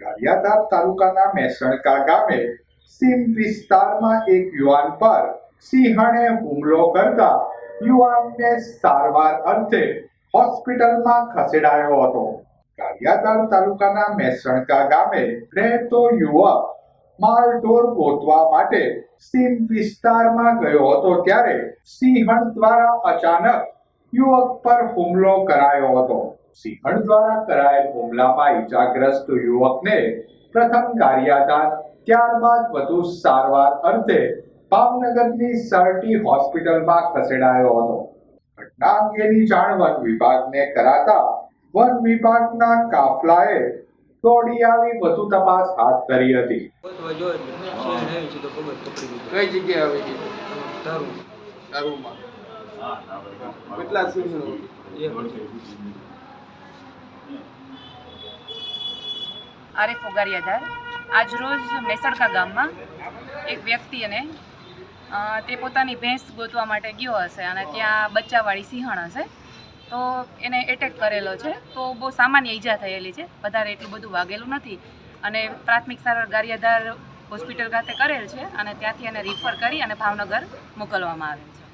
ગારિયાધાર તાલુકાના મેસણકા ગામે સીમ વિસ્તારમાં એક યુવાન પર સિંહણે હુમલો કરતા યુવાનને સારવાર અર્થે હોસ્પિટલમાં ખસેડાયો હતો. ગારિયાધાર તાલુકાના મેસણકા ગામે રહેતો યુવક માલઢોર ગોતવા માટે સીમ વિસ્તારમાં ગયો હતો ત્યારે સિંહણ દ્વારા અચાનક યુવક પર હુમલો કરાયો હતો. સિંહણ દ્વારા કરાયેલ હુમલામાં ઈજાગ્રસ્ત યુવકને પ્રથમ ગારિયાધાર ત્યારબાદ વધુ સારવાર અર્થે ભાવનગરની સરટી હોસ્પિટલમાં ખસેડાયો હતો. ઘટના અંગેની જાણ વન વિભાગને કરાતા વન વિભાગના કાફલાએ દોડી આવી વધુ તપાસ હાથ ધરી હતી. કઈ જગ્યાએ આવી તારું કેટલા સિંહણો એક આરેફ ઓગારિયાધાર આજરોજ મેસડકા ગામમાં એક વ્યક્તિને અને તે પોતાની ભેંસ ગોતવા માટે ગયો હશે અને ત્યાં બચ્ચાવાળી સિંહણ હશે. તો એને એટેક કરેલો છે. તો બહુ સામાન્ય ઈજા થયેલી છે. વધારે એટલું બધું વાગેલું નથી. અને પ્રાથમિક સારવાર ગારિયાધાર હોસ્પિટલ ખાતે કરેલ છે અને ત્યાંથી એને રિફર કરી અને ભાવનગર મોકલવામાં આવેલ છે.